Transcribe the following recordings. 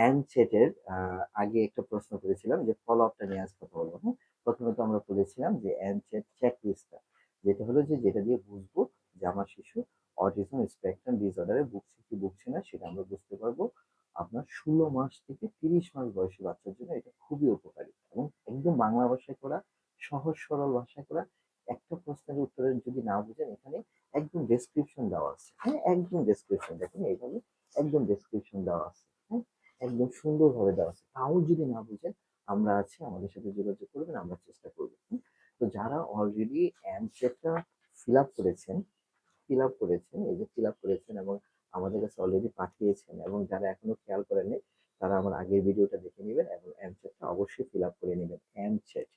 অ্যানচেটের আগে একটা প্রশ্ন করেছিলাম যে ফলো আপটা নিয়ে আজ কথা বলব। হ্যাঁ প্রথমে তো আমরা বলেছিলাম যে অ্যানচেট চেকলিস্টটা যেটা হলো যে যেটা দিয়ে বুঝব যে আমার শিশু অটিজম স্পেকট্রাম ডিসঅর্ডারে ভুগছে কি ভুগছে না, সেটা আমরা বুঝতে পারব। আপনার ষোলো মাস থেকে তিরিশ মাস বয়সী বাচ্চার জন্য এটা খুবই উপকারী এবং একদম বাংলা ভাষায় করা, সহজ সরল ভাষায় করা, একটা প্রশ্নের উত্তরের যদি না বুঝেন, এখানে একদম ডেসক্রিপশন দেওয়া আছে। হ্যাঁ একদম ডেসক্রিপশন দেখুন, এইভাবে একদম ডেসক্রিপশন দেওয়া আছে। একদম সুন্দরভাবে দেওয়া আছে। তাও যদি না বুঝেন, আমরা আছি, আমাদের সাথে যোগাযোগ করবেন, আমরা চেষ্টা করব? তো যারা অলরেডি অ্যানসেটটা ফিল আপ করেছেন ফিল আপ করেছেন, এই যে ফিল আপ করেছেন এবং আমাদের কাছে অলরেডি পাঠিয়েছেন এবং যারা এখনও খেয়াল করেননি, তারা আমার আগের ভিডিওটা দেখে নেবেন এবং অ্যানসেটটা অবশ্যই ফিল আপ করে নেবেন। অ্যানসেট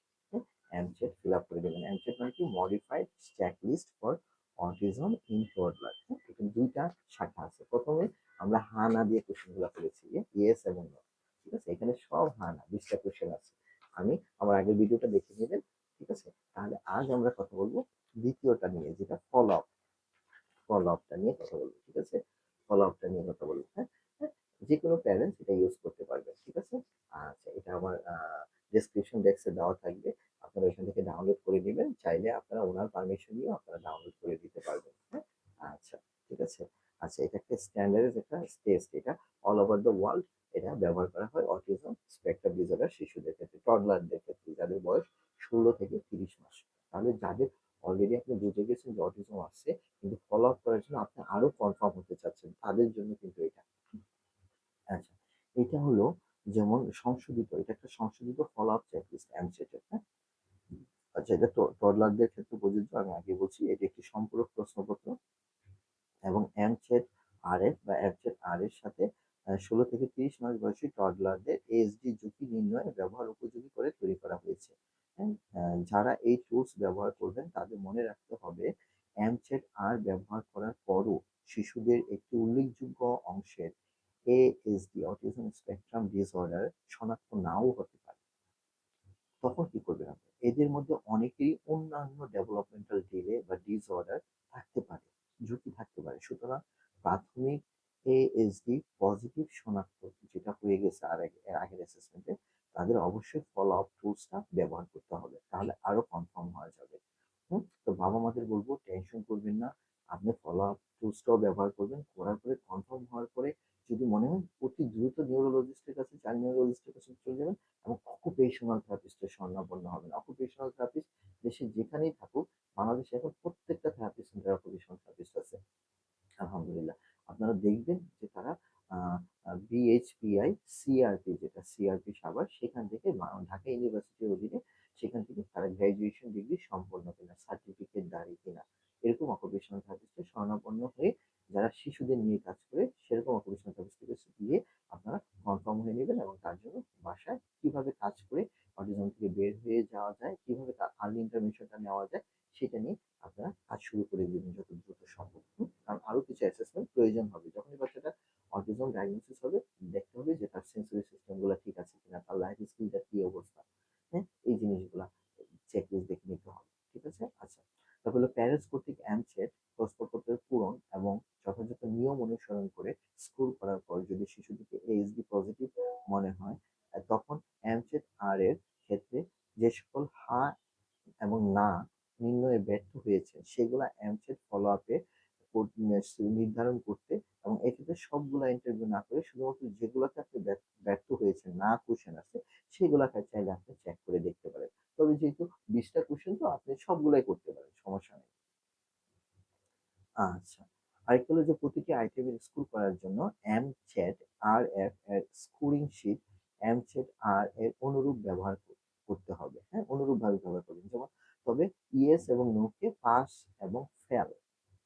অ্যানসেট ফিল আপ করে নেবেন অ্যানসেট মানে কি? Modified checklist for autism in toddler এখানে দুইটা শাখা আছে। প্রথমে আমরা হা না দিয়ে কোশ্চেনগুলো করেছি ইয়েস এবং নো। ঠিক আছে? এখানে সব হা না বিশটা কোশ্চেন আছে। আমি আমার আগের ভিডিওটা দেখে নেবেন ঠিক আছে? তাহলে আজ আমরা কথা বলব দ্বিতীয়টা নিয়ে যেটা ফলো আপ ফলো আপটা নিয়ে কথা বলব ঠিক আছে? ফলো আপটা নিয়ে কথা বলব হ্যাঁ? হ্যাঁ, যে কোনো প্যারেন্টস এটা ইউজ করতে পারবে ঠিক আছে? আচ্ছা এটা আমার ডেসক্রিপশন বক্সে দেওয়া থাকবে। আপনারা এখান থেকে ডাউনলোড করে নেবেন। চাইলে আপনারা ওনার পারমিশন নিয়ে আপনারা ডাউনলোড করে দিতে পারবেন হ্যাঁ? আচ্ছা ঠিক আছে। আচ্ছা এটা একটা স্ট্যান্ডার্ড একটা টেস্ট এটা অল ওভার দ্য ওয়ার্ল্ড এটা ব্যবহার করা হয় অটিজম স্পেকট্রাম ডিসঅর্ডার শিশুদের ক্ষেত্রে টডলারদের ক্ষেত্রে, যাদের বয়স ষোলো থেকে তিরিশ মাস। তাহলে যাদের অলরেডি আপনি বুঝে গেছেন যে অটিজম আসছে কিন্তু ফলো আপ করার জন্য আপনি আরও কনফার্ম হতে চাচ্ছেন, তাদের জন্য কিন্তু এটা। আচ্ছা এটা হলো যেমন সংশোধিত, এটা একটা সংশোধিত ফলো আপ চেকলিস্ট এমসেটের হ্যাঁ? আচ্ছা এটা টডলারদের ক্ষেত্রে প্রযোজ্য। আমি আগে বলছি, এটি একটি সম্পূরক প্রশ্নপত্র এবং এমসেট আর এফ বা এমসেট আর এর সাথে ষোলো থেকে তিরিশ মাস বয়সী টডলারদের এসডি ঝুঁকি নির্ণয়ে ব্যবহার উপযোগী করে তৈরি করা হয়েছে। হ্যাঁ যারা এই টুলস ব্যবহার করবেন, তাদের মনে রাখতে হবে এমসেট আর ব্যবহার করার পরও শিশুদের একটি উল্লেখযোগ্য অংশের এএসডি অটিজম স্পেকট্রাম ডিসঅর্ডার শনাক্ত নাও হতে পারে। তখন কি করবেন আপনি? এদের মধ্যে অনেকেই অন্যান্য ডেভেলপমেন্টাল ডিলে বা ডিসঅর্ডার থাকতে পারে, ঝুঁকি থাকতে পারে। সুতরাং প্রাথমিক এএসডি পজিটিভ শনাক্ত, যেটা হয়ে গেছে আর আগের অ্যাসেসমেন্টে তাদের অবশ্যই ফলো আপ টুলসটা ব্যবহার করতে হবে, তাহলে আরও কনফার্ম হওয়া যাবে। হুম? তো বাবা মাদের বলব টেনশন করবেন না, আপনি ফলো আপ টুলসটাও ব্যবহার করবেন, করার পরে কনফার্ম হওয়ার পরে যদি মনে হয় অতি দ্রুত নিউরোলজিস্টের কাছে চাইল্ড নিউরোলজিস্টের কাছে চলে যাবেন অকুপেশনাল থেরাপিস্টের স্বর্ণাপন্ন হবেন। অকুপেশনাল থেরাপিস্ট দেশে যেখানেই থাকুক, বাংলাদেশে এখন প্রত্যেকটা থেরাপি সেন্টার অকুপেশনাল থেরাপিস্ট আছে। আলহামদুলিল্লাহ। আপনারা দেখবেন যে তারা বিএইচপিআই সিআরপি যেটা সিআরপি সাভার, সেখান থেকে ঢাকা ইউনিভার্সিটির অধীনে সেখান থেকে তারা গ্র্যাজুয়েশন ডিগ্রি সম্পন্ন কিনা সার্টিফিকেট দাঁড়িয়ে কিনা, এরকম অকুপেশনাল থেরাপিস্টের স্বর্ণাপন্ন হয়ে যারা শিশুদের নিয়ে কাজ করে, সেরকম অকুপেশনাল থেরাপিস্টের কাছে আপনারা কনফার্ম হয়ে নেবেন এবং তার জন্য বাসায় কীভাবে কাজ করে অটিজম থেকে বের হয়ে যাওয়া যায়, কীভাবে তার আর্লি ইন্টারভেনশনটা নেওয়া যায়, সেটা নিয়ে আপনারা কাজ শুরু করে দিবেন যত দ্রুত সম্ভব? কারণ আরও কিছু অ্যাসেসমেন্ট প্রয়োজন হবে। যখনই বাচ্চাটা অটিজম ডায়াগনোসিস হবে, দেখতে হবে যে তার সেন্সরি সিস্টেমগুলো ঠিক আছে কিনা, তার লাইফ স্কিলটা কি অবস্থা। হ্যাঁ? এই জিনিসগুলা চেকলিস্ট দেখে নিতে হবে। ঠিক আছে? আচ্ছা। তারপর হলো প্যারেন্টস কর্তৃক অ্যামচেট প্রশ্নপত্রের পূরণ এবং যথাযথ নিয়ম অনুসরণ করে স্কুল করার পর যদি শিশুটিকে এইচডি পজিটিভ মনে হয় তখন অ্যামচেট আর এর ক্ষেত্রে যে সকল হা এবং না নির্ণয়ে ব্যর্থ হয়েছে, সেগুলা অ্যামচেট ফলো আপে নির্ধারণ করতে এবং এক্ষেত্রে সবগুলা ইন্টারভিউ না করে শুধুমাত্র যেগুলোতে আপনি ব্যর্থ- ব্যর্থ হয়েছে না কোশ্চেন আছে, সেগুলাকে চাইলে আপনি চেক করে দেখতে পারেন। তবে যেহেতু বিশটা কোশ্চেন তো আপনি সবগুলাই করতে পারেন, সমস্যা নেই। আচ্ছা। আরেকটা হলো যে প্রতিটি আইটেমের স্কোর করার জন্য এম চ্যাট আর এফ এর scoring sheet M chat R এর অনুরূপ ব্যবহার করতে হবে। হ্যাঁ অনুরূপ ভাবে ব্যবহার করবেন। যেমন, তবে ইএস এবং নো কে পাস এবং ফেল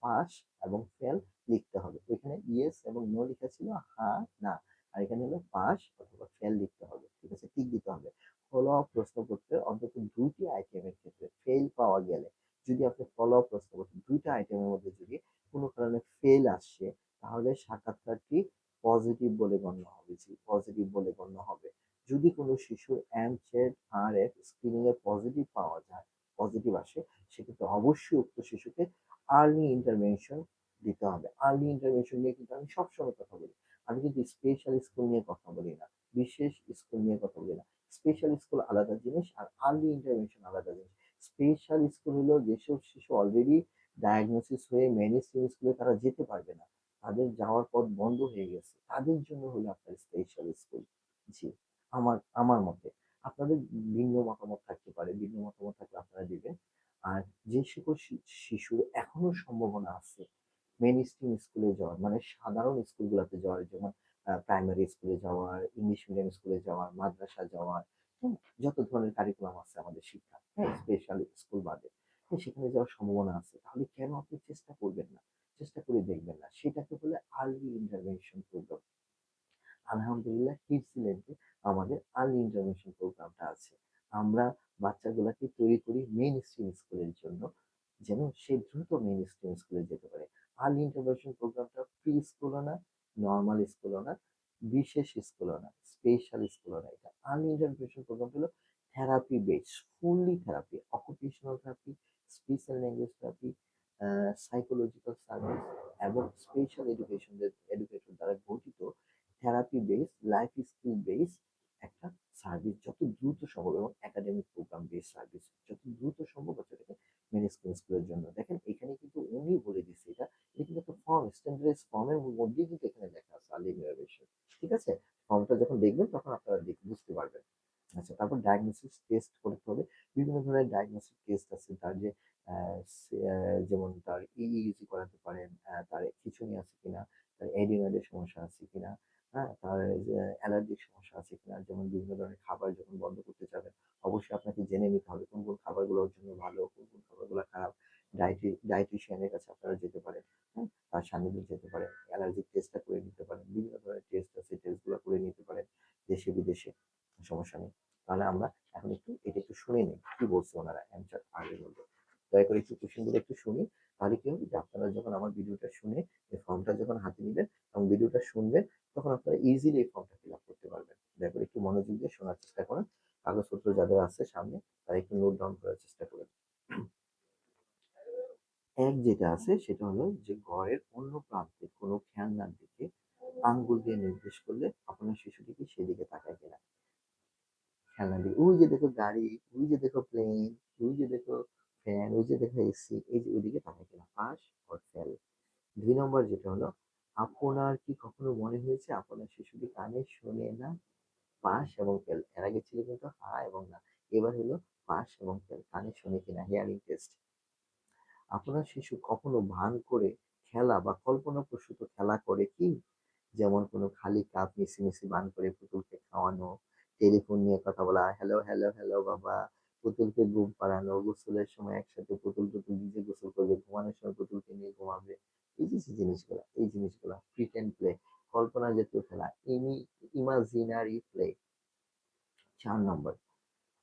পাস এবং ফেল লিখতে হবে। এখানে ইয়েস এবং নো লেখা ছিল হ্যাঁ না। আর এখানে হলো পাস অথবা ফেল লিখতে হবে। ঠিক আছে? টিক দিতে হবে। ফলো আপ প্রশ্নপত্রের অন্তত দুইটি আইটেমের ক্ষেত্রে ফেল পাওয়া গেলে যদি আপনি ফলো আপ প্রশ্নপত্র দুইটা আইটেমের মধ্যে যদি কোনো কারণে ফেল আসছে তাহলে সাক্ষাৎকারটি পজিটিভ বলে গণ্য হবে, জি পজিটিভ বলে গণ্য হবে। যদি কোনো শিশুর অ্যামচেড আর এফ স্ক্রিনিং এ পজিটিভ পাওয়া যায় পজিটিভ আসে, সেক্ষেত্রে অবশ্যই উক্ত শিশুকে আর্লি ইন্টারভেনশন দিতে হবে। আর্লি ইন্টারভেনশন নিয়ে কিন্তু আমি সবসময় কথা বলি। আমি কিন্তু স্পেশাল স্কুল নিয়ে কথা বলি না, বিশেষ স্কুল নিয়ে কথা বলি না। স্পেশাল স্কুল আলাদা জিনিস আর আর্লি ইন্টারভেনশন আলাদা জিনিস। স্পেশাল স্কুল হলো যেসব শিশু অলরেডি ডায়াগনোসিস হয়ে মেইন স্ট্রিম স্কুলে তারা যেতে পারবে না। তাদের যাওয়ার পথ বন্ধ হয়ে গেছে। তাদের জন্য হলো আপনার স্পেশাল স্কুল জি, আমার আমার মতে। আপনাদের ভিন্ন মতামত থাকতে পারে। ভিন্ন মতামত থাকলে আপনারা দিবেন। আর যে সকল শিশুর এখনও সম্ভাবনা আছে মেইন স্ট্রিম স্কুলে যাওয়ার মানে সাধারণ স্কুলগুলোতে যাওয়ার, যেমন প্রাইমারি স্কুলে যাওয়ার ইংলিশ মিডিয়াম স্কুলে যাওয়ার, মাদ্রাসা যাওয়ার যত ধরনের কারিকুলাম আছে আমাদের শিক্ষা হ্যাঁ। স্পেশাল স্কুল বাদে হ্যাঁ, সেখানে যাওয়ার সম্ভাবনা আছে। তাহলে কেন আপনি চেষ্টা করবেন না? চেষ্টা করে দেখবেন না। সেটাকে বলে আর্লি ইন্টারভেনশন প্রোগ্রাম আলহামদুলিল্লাহ কিডসল্যান্ডে আমাদের আর্লি ইন্টারভেনশন প্রোগ্রামটা আছে। আমরা বাচ্চাগুলোকে তৈরি করি মেইন স্ট্রিম স্কুলের জন্য যেন সে দ্রুত মেইন স্ট্রিম স্কুলে যেতে পারে। আর্লি ইন্টারভেনশন প্রোগ্রামটা প্রি স্কুলও না নর্মাল স্কুলও না বিশেষ স্কুলও না স্পেশাল স্কুলও না এটা। আর্লি ইন্টারভেনশন প্রোগ্রাম হলো therapy base fully therapy occupational therapy special language therapy psychological service এবং স্পেশাল এডুকেশন এডুকেশন দ্বারা গঠিত। Therapy base life skill base একটা সার্ভিস যত দ্রুত সম্ভব এবং একাডেমিক প্রোগ্রাম বেস সার্ভিস যত দ্রুত সম্ভব বাচ্চাটাকে মেনে স্কুল স্কুলের জন্য। দেখেন, এখানে কিন্তু উনি বলে দিচ্ছে এটা। এটা কিন্তু একটা ফর্ম স্ট্যান্ডার্ডাইজ ফর্মের মধ্যেই কিন্তু এখানে লেখা আছে আর্লি ঠিক আছে? ফর্মটা যখন দেখবেন, তখন আপনারা বুঝতে পারবেন। আচ্ছা তারপর ডায়াগনোসিস টেস্ট করতে হবে। বিভিন্ন ধরনের ডায়াগনোসিস টেস্ট আছে। তার যে যেমন তার ইইজি করাতে পারেন তার খিঁচুনি আছে কিনা, তার এডিনয়েডের সমস্যা আছে কিনা হ্যাঁ তার অ্যালার্জির সমস্যা আছে কিনা, যেমন বিভিন্ন ধরনের খাবার যখন বন্ধ করতে চাবেন অবশ্যই আপনাকে জেনে নিতে হবে কোন কোন খাবারগুলো ওর জন্য ভালো, কোন কোন খাবারগুলো খারাপ। ডায়েটি ডায়েটিশিয়ানের কাছে আপনারা যেতে পারেন হ্যাঁ? তার সান্নিধ্যে যেতে পারেন অ্যালার্জিক টেস্টটা করে নিতে পারেন, বিভিন্ন ধরনের টেস্ট আছে টেস্টগুলো করে নিতে পারেন দেশে, বিদেশে, সমস্যা নেই। তাহলে আমরা এখন একটু, এটা একটু শুনে নিই, কি বলছে ওনারা? অ্যান্সার আগে বলব। দয়া করে একটু কোশ্চেনগুলো একটু শুনি তাহলে কি হবে যে আপনারা যখন আমার ভিডিওটা শুনে এই ফর্মটা যখন হাতে নেবেন এবং ভিডিওটা শুনবেন তখন আপনারা ইজিলি এই ফর্মটা ফিল আপ করতে পারবেন দয়া করে একটু মনোযোগ দিয়ে শোনার চেষ্টা করুন কাগজপত্র যাদের আছে সামনে, তারা একটু নোট ডাউন করার চেষ্টা করুন। এক যেটা আছে সেটা হলো যে ঘরের অন্য প্রান্তে কোনো খেলনার দিকে আঙ্গুল দিয়ে নির্দেশ করলে আপনার শিশুটিকে সেদিকে তাকায় কিনা? খেলনা দিকে ওই যে দেখো গাড়ি, ওই যে দেখো প্লেন ওই যে দেখো ফ্যান ওই যে দেখো এসি এই যে ওইদিকে তাকায় কিনা? পাস অর ফেল দুই নম্বর যেটা হলো, আপনার কি কখনো মনে হয়েছে আপনার শিশুটি কানে শোনে না? পাস এবং ফেল এর আগে ছিল কিন্তু হা এবং না। এবার হলো পাস এবং ফেল কানে শোনে কিনা হিয়ারিং টেস্ট আপনার শিশু কখনো ভান করে খেলা বা কল্পনা প্রসূত খেলা করে কি? যেমন কোনো খালি কাপ মিশিমিশি বান করে পুতুলকে খাওয়ানো টেলিফোন নিয়ে কথা বলা হ্যালো হ্যালো হ্যালো বাবা। পুতুলকে ঘুম পাড়ানো, গোসলের সময় একসাথে পুতুল পুতুল নিজে গোসল করবে, ঘুমানোর সময় পুতুলকে নিয়ে ঘুমাবে। এই যে জিনিসগুলা, এই জিনিসগুলা প্রিটেন্ড প্লে কল্পনা জাতীয় খেলা ইমি ইমাজিনারি প্লে চার নম্বর।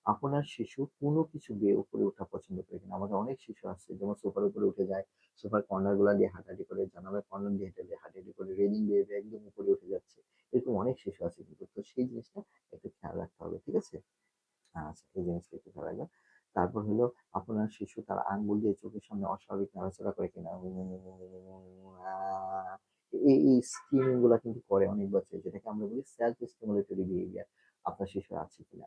আপনার শিশু কোনো কিছু বেয়ে উপরে ওঠা পছন্দ করে কিনা? আমাদের অনেক শিশু আছে, যেমন সোফার উপরে উঠে যায়, সোফার কর্নারগুলা দিয়ে হাঁটাহাঁটি করে, জানালার কর্নার দিয়ে হেঁটে যায় হাঁটাহাঁটি করে, রেলিং দিয়ে দিয়ে একদম উপরে উঠে যাচ্ছে। এরকম অনেক শিশু আছে কিন্তু, তো সেই জিনিসটা একটু খেয়াল রাখতে হবে, ঠিক আছে? আচ্ছা এই জিনিসটা একটু খেয়াল রাখবেন। তারপর হলো আপনার শিশু তার আঙ্গুল দিয়ে চোখের সামনে অস্বাভাবিক নাড়াচাড়া করে কিনা? এই এই স্কিমিংগুলা কিন্তু করে অনেক বাচ্চা যেটাকে আমরা বলি সেলফ স্টিমুলেটরি বিহেভিয়ার আপনার শিশু আছে কিনা?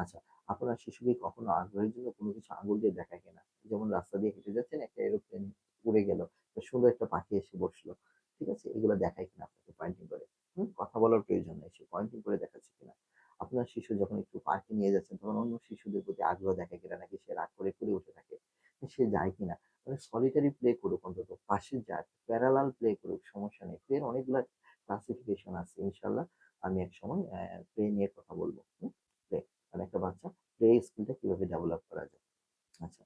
আচ্ছা আপনার শিশুকে কখনো আগ্রহের জন্য কোনো কিছু আঙুল দিয়ে দেখায় কিনা? যেমন রাস্তা দিয়ে হেঁটে যাচ্ছেন, একটা এরোপ্লেন উড়ে গেল সুন্দর একটা পাখি এসে বসল, ঠিক আছে? এগুলো দেখায় কিনা আপনাকে পয়েন্টিং করে? হুম? কথা বলার প্রয়োজন নেই, সে পয়েন্টিং করে দেখাচ্ছে কিনা? আপনার শিশু যখন একটু পার্কে নিয়ে যাচ্ছেন, তখন অন্য শিশুদের প্রতি আগ্রহ দেখায় কিনা? নাকি সে রাগ করে করে উঠে থাকে? সে যায় কিনা? মানে সলিটারি প্লে করুক অন্তত, পাশে যাক প্যারালাল প্লে করুক, সমস্যা নেই। প্লের অনেকগুলো ক্লাসিফিকেশন আছে ইনশাল্লাহ আমি এক সময় প্লে নিয়ে কথা বলব মানে একটা বাচ্চা প্লে স্কিলটা কীভাবে ডেভেলপ করা যায়? আচ্ছা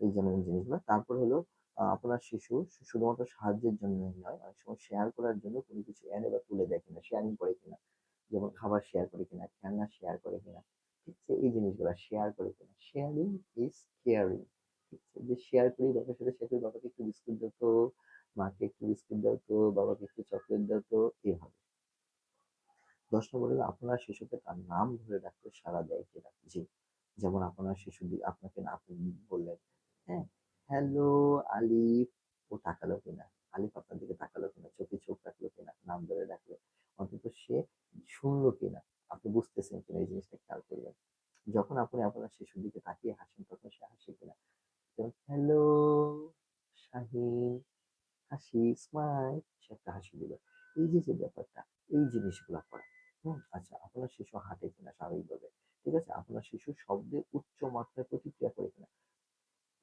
এই যেমন জিনিসগুলো। তারপর হলো আপনার শিশু শুধুমাত্র সাহায্যের জন্য নয়, অনেক সময় শেয়ার করার জন্য কোনো কিছু এনে বা তুলে দেয় কিনা শেয়ারিং করে কিনা। যেমন খাবার শেয়ার করে কিনা, খেলনা শেয়ার করে কিনা, ঠিক আছে? এই জিনিসগুলো শেয়ার করে কিনা। শেয়ারিং ইজ কেয়ারিং ঠিক আছে? যে শেয়ার করি, বাবার সাথে শেয়ার বাবাকে একটু বিস্কুট দাও তো, মাকে একটু বিস্কুট দাও তো, বাবাকে একটু চকলেট দাও তো এইভাবে দশ নম্বর আপনার শিশুকে তার নাম ধরে ডাকতে সাড়া দেয় কিনা জি। যেমন আপনার শিশু আপনাকে আপনি বললেন হ্যাঁ হ্যালো, আলিফ। ও তাকালো কিনা আলিফ আপনার দিকে তাকালো কিনা চোখে চোখ রাখল কিনা নাম ধরে ডাকলো অন্তত সে শুনলো কিনা আপনি বুঝতেছেন কিনা এই জিনিসটা খেয়াল করবেন। যখন আপনি আপনার শিশুর দিকে তাকিয়ে হাসেন, তখন সে হাসে কিনা যেমন, হ্যালো, শাহিন, হাসি, স্মাইল। সে একটা হাসি দিল। এই যে যে ব্যাপারটা, এই জিনিসগুলা করা। শিশু হাঁটে কিনা স্বাভাবিকভাবে, ঠিক আছে? আপনার শিশু শব্দে উচ্চ মাত্রায় প্রতিক্রিয়া করে কিনা।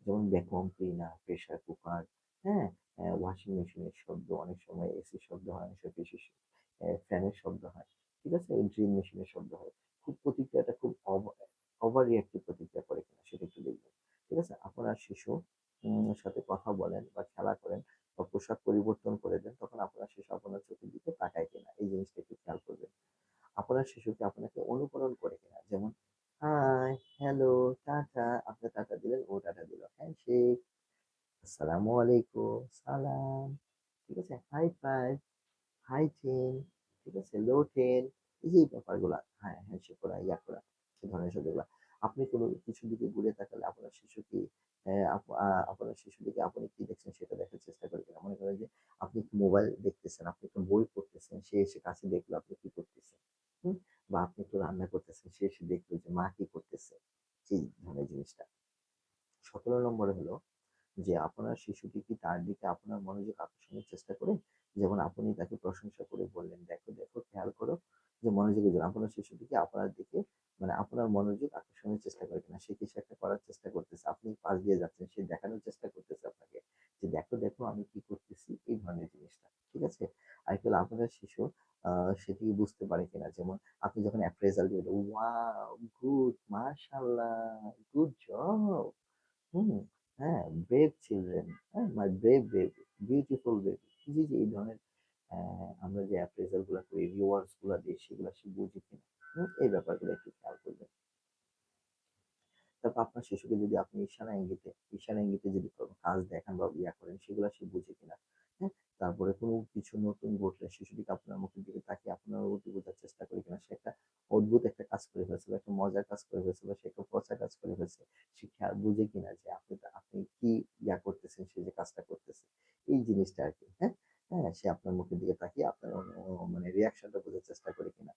যেমন ভ্যাকুয়াম ক্লিনার প্রেসার কুকার হ্যাঁ? ওয়াশিং মেশিনের শব্দ, অনেক সময় এসির শব্দ হয়, অনেক সময় বেশি ফ্যানের শব্দ হয়, ঠিক আছে? ড্রিল মেশিনের শব্দ হয়। খুব প্রতিক্রিয়াটা খুব ওভার রিয়াক্টিভ প্রতিক্রিয়া করে কিনা, সেটা একটু দেখবেন, ঠিক আছে? আপনার শিশু সাথে কথা বলেন বা খেলা করেন বা পোশাক পরিবর্তন করে দেন, তখন আপনার শিশু আপনার চোখের দিকে তাকায় কিনা, এই জিনিসটা একটু খেয়াল করবেন। আপনার শিশুকে আপনাকে অনুকরণ করে কিনা? যেমন, হাই, হ্যালো, টাটা। আপনি টাটা দিলেন, ও টাটা দিল। হ্যান্ডশেক। আসসালামু আলাইকুম। সালাম। ঠিক আছে? High five. High ten. ঠিক আছে? Low ten. এই যে ব্যাপারগুলা হ্যাঁ হ্যান্ডশেক করা, ইয়া করা সে ধরনের শব্দগুলা। আপনি কোনো কিছুর দিকে ঘুরে তাকালে আপনার শিশু কি আপ- আপনার শিশু দিকে আপনি কি দেখছেন সেটা দেখার চেষ্টা করবেন মনে করেন যে আপনি মোবাইল দেখতেছেন, আপনি একটু বই পড়তেছেন, সে এসে কাছে দেখল আপনি কি করতেছেন। বা আপনি একটু রান্না করতেছেন, সে এসে দেখল যে মা কি করতেছে? এই ধরনের জিনিসটা। সতেরো নম্বরে হলো যে আপনার শিশুটি কি তার দিকে আপনার মনোযোগ আকর্ষণের চেষ্টা করে? যেমন আপনি তাকে প্রশংসা করে বললেন, দেখো দেখো, খেয়াল করো যে মনোযোগের জন্য আপনার শিশুটিকে আপনার দিকে মানে আপনার মনোযোগ আকর্ষণের চেষ্টা করে কিনা? সে কিছু একটা করার চেষ্টা করতেছে। আপনি পাশ দিয়ে যাচ্ছেন, সে দেখানোর চেষ্টা করতেছে আপনাকে যে, দেখো দেখো, আমি কি করতেছি? এই ধরনের জিনিসটা, ঠিক আছে? আর আপনার শিশু সেটি বুঝতে পারে কিনা। যেমন আপনি যখন অ্যাপ্রেজাল দিবেন ওয়াও গুড মাশাআল্লাহ গুড জব হুম হ্যাঁ ব্রেভ চিলড্রেন হ্যাঁ my brave baby beautiful baby জি জি, এই ধরনের আমরা যে অ্যাপ্রেজালগুলো করি রিওয়ার্ডসগুলো দিই সেগুলো সে বুঝে কিনা। এই ব্যাপারগুলো একটু খেয়াল করবেন। তারপর আপনার শিশুকে যদি আপনি ইশারা ইঙ্গিতে ইশারা ইঙ্গিতে যদি কাজ দেখান বা ইয়া করেন, সেগুলো সে বুঝে কিনা। হ্যাঁ? তারপরে কোনো কিছু নতুন ঘটলে শিশুটিকে আপনার মুখের দিকে তাকিয়ে আপনার অনুভূতি বোঝার চেষ্টা করে কিনা, সে একটা অদ্ভুত একটা কাজ করে ফেলছে বা একটা মজার কাজ করে ফেলছে বা সে একটা পচা কাজ করে ফেলছে, সে বুঝে কিনা যে আপনি আপনি কি ইয়া করতেছেন, সে যে কাজটা করতেছে? এই জিনিসটা আর কি হ্যাঁ? হ্যাঁ সে আপনার মুখের দিকে তাকিয়ে আপনার মানে রিয়াকশনটা বোঝার চেষ্টা করে কিনা।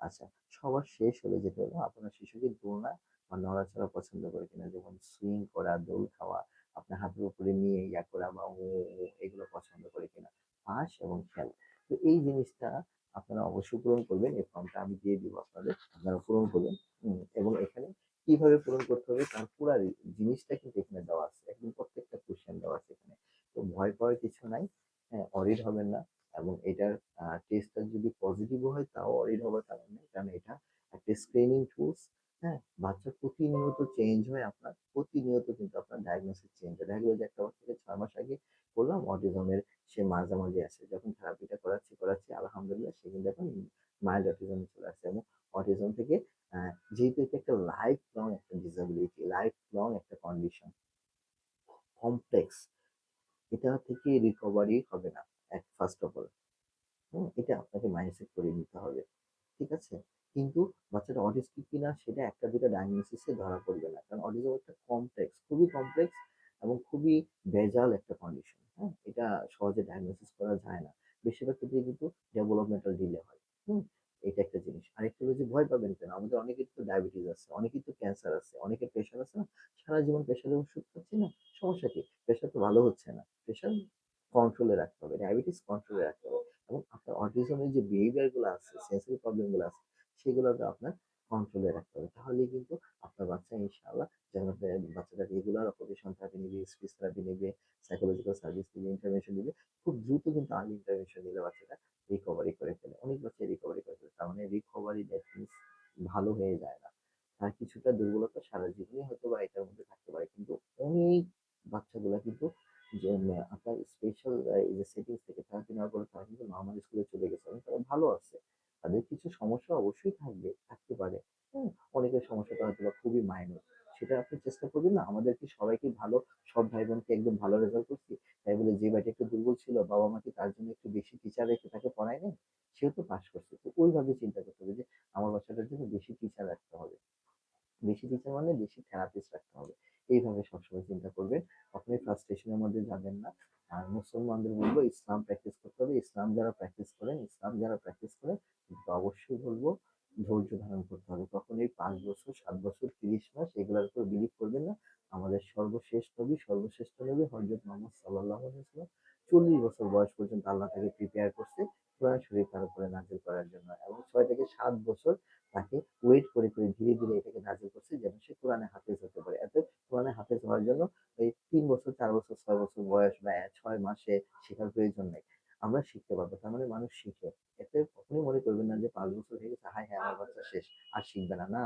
আচ্ছা সবার শেষ হলো যেটা হলো, আপনার শিশুকে দোলনা বা নড়াচড়া পছন্দ করে কিনা, যেমন সুইং করা, দোল খাওয়া আপনার উপরে নিয়ে ইয়া করা বা এগুলো পছন্দ করে কিনা। পাস এবং খেল তো এই জিনিসটা আপনারা অবশ্যই পূরণ করবেন, এই ফর্মটা আমি দিয়ে দিব আপনাদের, আপনারা পূরণ করবেন। এবং এখানে কীভাবে পূরণ করতে হবে তার পুরো জিনিসটা কিন্তু এখানে দেওয়া আছে। একদম প্রত্যেকটা কোশ্চেন দেওয়া আছে এখানে। তো ভয় পাওয়ার কিছু নাই। হ্যাঁ অরিড হবেন না এবং এটার টেস্টটা যদি পজিটিভ হয়, তাও অরিড হওয়ার কারণ নেই। কারণ এটা একটা স্ক্রিনিং টুলস বাচ্চা প্রতিনিয়ত চেঞ্জ হয়, আপনার প্রতিনিয়ত কিন্তু আপনার ডায়াগনোসিস চেঞ্জ হয়। দেখা যে একটা বাচ্চাকে ছয় মাস আগে বললাম অটিজমের সে মাঝামাঝি আছে। যখন থেরাপিটা করাচ্ছি করাচ্ছি, আলহামদুলিল্লাহ সে কিন্তু এখন মাইল্ড অটিজমে চলে আসছে। এবং অটিজম থেকে যেহেতু এটা একটা লাইফ লং একটা ডিসেবিলিটি লাইফ লং একটা কন্ডিশন কমপ্লেক্স এটা থেকে রিকভারি হবে না, এক ফার্স্ট অফ অল এটা আপনাকে মাইন্ডসেট করে নিতে হবে। ঠিক আছে? কিন্তু বাচ্চাটা অটিস্টিক কিনা সেটা একটা দুটো ডায়াগনোসিসে ধরা পড়বে না। কারণ অটিজম একটা কমপ্লেক্স খুবই কমপ্লেক্স এবং খুবই ভেজাল একটা কন্ডিশন হ্যাঁ? এটা সহজে ডায়াগনোসিস করা যায় না। বেশিরভাগ ক্ষেত্রে কিন্তু ডেভেলপমেন্টাল ডিলে হয়, হুম? এটা একটা জিনিস। আরেকটা হলো ভয় পাবেন কেন? আমাদের অনেকের তো ডায়াবেটিস আছে, অনেকের তো ক্যান্সার আছে, অনেকের প্রেশার আছে না? সারা জীবন প্রেশারের ওষুধ খাচ্ছি না? সমস্যা কি? প্রেশার তো ভালো হচ্ছে না। প্রেশার কন্ট্রোলে রাখতে হবে ডায়াবেটিস কন্ট্রোলে রাখতে হবে। এবং আপনার অটিজমের যে বিহেভিয়ারগুলো আছে সেন্সরি প্রবলেমগুলো আছে সেগুলোকে আপনার কন্ট্রোলে রাখতে হবে। তাহলেই কিন্তু আপনার বাচ্চা ইনশাআল্লাহ যেন বাচ্চাটা রেগুলার অপারেশন থেরাপি নিবে স্পিচ থেরাপি নিবে সাইকোলজিক্যাল সার্ভিস নিবে ইন্টারভেনশন নিবে, খুব দ্রুত কিন্তু আর্লি ইন্টারভেনশন নিলে বাচ্চাটা রিকভারি করে ফেলে। অনেক বাচ্চা রিকভারি করে ফেলে, তার মানে রিকভারি দ্যাট ভালো হয়ে যায় না। তার কিছুটা দুর্বলতা সারা জীবনই হয়তো বা এটার মধ্যে থাকতে পারে, কিন্তু অনেক বাচ্চাগুলা কিন্তু যে আপনার স্পেশাল সেটিংস থেকে থেরাপি নেওয়ার পরে তারা কিন্তু নর্মাল স্কুলে চলে গেছে তারা ভালো আছে। তাদের কিছু সমস্যা অবশ্যই থাকবে, থাকতে পারে। হ্যাঁ অনেকের সমস্যাটা হয়তো খুবই মাইনর সেটা আপনি চেষ্টা করবেন না আমাদের কি সবাইকে ভালো, সব ভাই বোনকে একদম ভালো রেজাল্ট করছি। তাই বলে যে বাড়িটা একটু দুর্বল ছিল, বাবা মা কি তার জন্য একটু বেশি টিচার রেখে তাকে পড়ায় নেই, সেও তো পাশ করছে। তো ওইভাবে চিন্তা করতে হবে যে আমার বাচ্চাটার জন্য বেশি টিচার রাখতে হবে। বেশি টিচার মানে বেশি থেরাপিস্ট রাখতে হবে। এইভাবে সবসময় চিন্তা করবেন। কখনোই ফ্রাস্ট্রেশনের মধ্যে যাবেন না। আর মুসলমানদের বলব, ইসলাম প্র্যাকটিস করতে হবে। ইসলাম যারা প্র্যাকটিস করেন, ইসলাম যারা প্র্যাকটিস করেন অবশ্যই বলব? ধৈর্য ধারণ করতে হবে। কখনোই পাঁচ বছর, সাত বছর, তিরিশ মাস এগুলোর উপর বিলিভ করবেন না। আমাদের সর্বশেষ নবী সর্বশ্রেষ্ঠ নবী হজরত মোহাম্মদ সাল্লাহ চল্লিশ বছর বয়স পর্যন্ত আল্লাহ তাকে প্রিপেয়ার করছে কোরআন শরীফ তার উপরে নাজিল করার জন্য। এবং ছয় থেকে সাত বছর তাকে ওয়েট করে করে ধীরে ধীরে এটাকে নাজিল করছে যেন সে কোরআনে হাফেজ হতে পারে। এত কোরআনে হাফেজ হওয়ার জন্য এই তিন বছর, চার বছর, ছয় বছর বয়স বা ছয় মাসে শেখার প্রয়োজন নেই। আমরা শিখতে পারব। তার মানে মানুষ শিখে। মনে করবেন না যে পাঁচ বছর হয়ে গেছে হাই হ্যাঁ আমার বাচ্চা শেষ। আর শিখবে না না।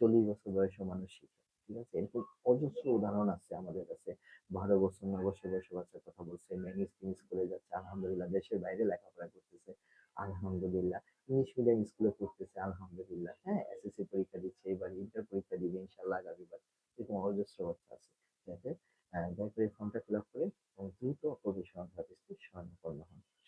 চল্লিশ বছর বয়সে মানুষ শিখে ঠিক আছে? এরকম অজস্র উদাহরণ আছে আমাদের কাছে। বারো বছর নয় বছর বয়সে বাচ্চার কথা বলছে ম্যানেজ টিনিস করে যাচ্ছে আলহামদুলিল্লাহ দেশের বাইরে লেখাপড়া করতেছে আলহামদুলিল্লাহ। ইংলিশ মিডিয়াম স্কুলে পড়তেছে আলহামদুলিল্লাহ হ্যাঁ? এসএসসি পরীক্ষা দিচ্ছে এবার ইন্টার পরীক্ষা দিবে ইনশাল্লাহ আগামীবার এরকম অজস্র বাচ্চা আছে যাতে আহ, দয়া করে ফর্মটা ফিল আপ করে এবং দ্রুত হাদিসকে স্মরণ করতে হন।